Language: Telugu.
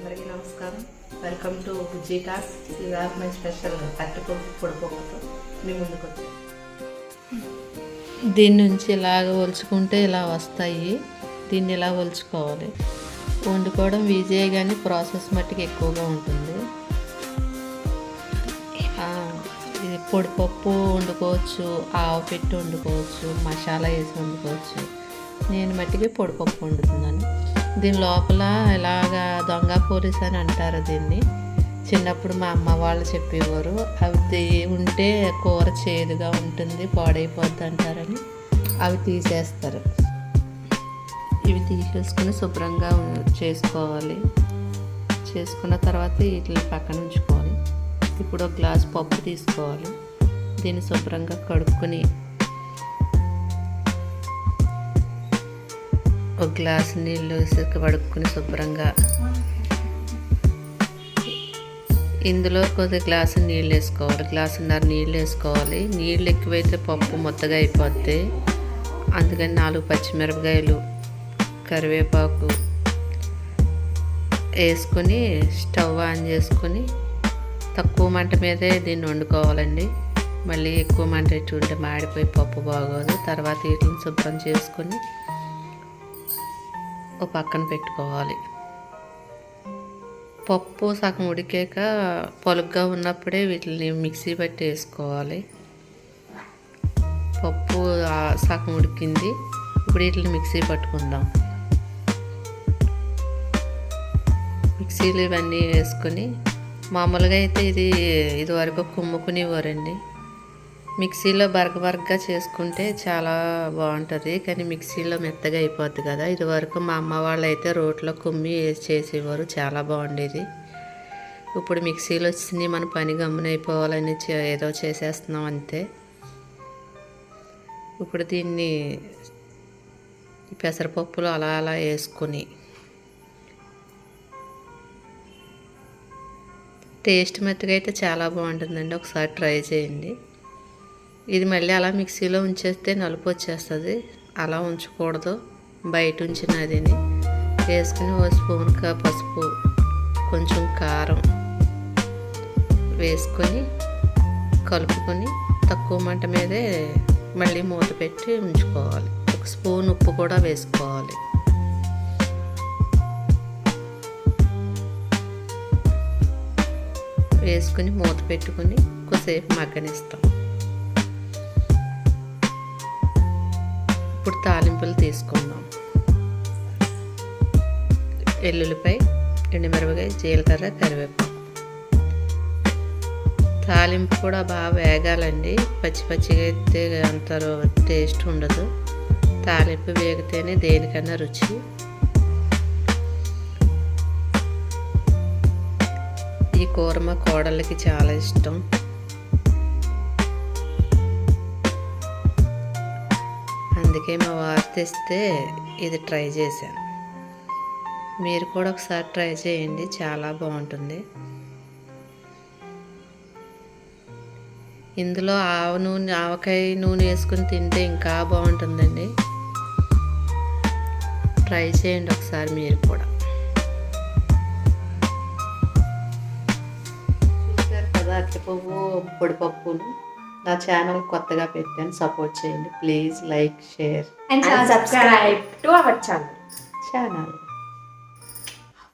అందరికీ నమస్కారం. వెల్కమ్ టు బుజ్జీ టాస్ ఇవాళ మై స్పెషల్ పట్టుపప్పు పొడిపప్పుతో మీ ముందుకు వచ్చాను. దీని నుంచి ఇలాగ ఒలుచుకుంటే ఇలా వస్తాయి. దీన్ని ఇలా ఒలుచుకోవాలి? వండుకోవడం ఈజీ కానీ ప్రాసెస్ మట్టుకు ఎక్కువగా ఉంటుంది. ఇది పొడిపప్పు వండుకోవచ్చు ఆవు పెట్టి వండుకోవచ్చు మసాలా వేసి వండుకోవచ్చు. నేను మట్టికి పొడిపప్పు వండుతున్నాను. దీని లోపల ఇలాగా దొంగ పోలీస్ అని అంటారు దీన్ని. చిన్నప్పుడు మా అమ్మ వాళ్ళు చెప్పేవారు అవి తీ- ఉంటే కూర చేదుగా ఉంటుంది పాడైపోద్ది అంటారని. అవి తీసేస్తారు. ఇవి తీసేసుకుని శుభ్రంగా చేసుకోవాలి. చేసుకున్న తర్వాత వీటిని పక్కన ఉంచుకోవాలి. ఇప్పుడు ఒక గ్లాస్ పప్పు తీసుకోవాలి. దీన్ని శుభ్రంగా కడుక్కొని ఒక గ్లాస్ నీళ్ళు వేసి పడుకుని శుభ్రంగా. ఇందులో కొద్ది గ్లాసు నీళ్ళు వేసుకోవాలి. గ్లాసున్నర నీళ్ళు వేసుకోవాలి. నీళ్ళు ఎక్కువైతే పప్పు మొత్తగా అయిపోద్ది. అందుకని నాలుగు పచ్చిమిరపకాయలు కరివేపాకు వేసుకొని స్టవ్ ఆన్ చేసుకొని తక్కువ మంట మీదే దీన్ని వండుకోవాలండి. మళ్ళీ ఎక్కువ మంట పెట్టుకుంటే మాడిపోయి పప్పు బాగోదు. తర్వాత వీటిని శుభ్రం చేసుకొని ఓ పక్కన పెట్టుకోవాలి. పప్పు సగం ఉడికాక పొలుగ్గా ఉన్నప్పుడే వీటిని మిక్సీ పట్టి వేసుకోవాలి. పప్పు సగం ఉడికింది. ఇప్పుడు వీటిని మిక్సీ పట్టుకుందాం. మిక్సీలు ఇవన్నీ వేసుకొని మామూలుగా అయితే ఇది ఇదివరకు కుమ్ముకునేవారండి. మిక్సీలో బరగ బరగ్గా చేసుకుంటే చాలా బాగుంటుంది. కానీ మిక్సీలో మెత్తగా అయిపోద్ది కదా. ఇదివరకు మా అమ్మ వాళ్ళు అయితే రోట్లో కుమ్మి వేసి చేసేవారు. చాలా బాగుండేది. ఇప్పుడు మిక్సీలో వచ్చింది. మన పని గమ్మునైపోవాలని చే- ఏదో చేసేస్తున్నాం అంతే. ఇప్పుడు దీన్ని పెసరపప్పులు అలా అలా వేసుకొని టేస్ట్ మెత్తగా అయితే చాలా బాగుంటుందండి. ఒకసారి ట్రై చేయండి. ఇది మళ్ళీ అలా మిక్సీలో ఉంచేస్తే నలుపు వచ్చేస్తుంది. అలా ఉంచకూడదు. బయట ఉంచిన అదిని. వేసుకుని ఓ స్పూన్ పసుపు కొంచెం కారం వేసుకొని కలుపుకొని తక్కువ మంట మీదే మళ్ళీ మూత పెట్టి ఉంచుకోవాలి. ఒక స్పూన్ ఉప్పు కూడా వేసుకోవాలి. వేసుకుని మూత పెట్టుకుని కొద్దిసేపు మగ్గనిస్తాం. ఇప్పుడు తాలింపులు తీసుకుందాం. ఎల్లుల్లిపై ఎండుమిరపకాయ జీలకర్ర కరివేపాకు. తాలింపు కూడా బాగా వేగాలండి. పచ్చి పచ్చిగా అయితే అంత టేస్ట్ ఉండదు. తాలింపు వేగితేనే దేనికన్నా రుచి. ఈ కూర మా కోడళ్ళకి చాలా ఇష్టం. అందుకే మా వారు తెస్తే ఇది ట్రై చేశాను. మీరు కూడా ఒకసారి ట్రై చేయండి చాలా బాగుంటుంది. ఇందులో ఆవ నూనె ఆవకాయ నూనె వేసుకుని తింటే ఇంకా బాగుంటుందండి. ట్రై చేయండి ఒకసారి మీరు కూడా. చూసారు కదా అట్టిపప్పు పొడిపప్పులు నా ఛానల్ కొత్తగా పెట్టాను సపోర్ట్ చేయండి please like share and subscribe to our channel. Channel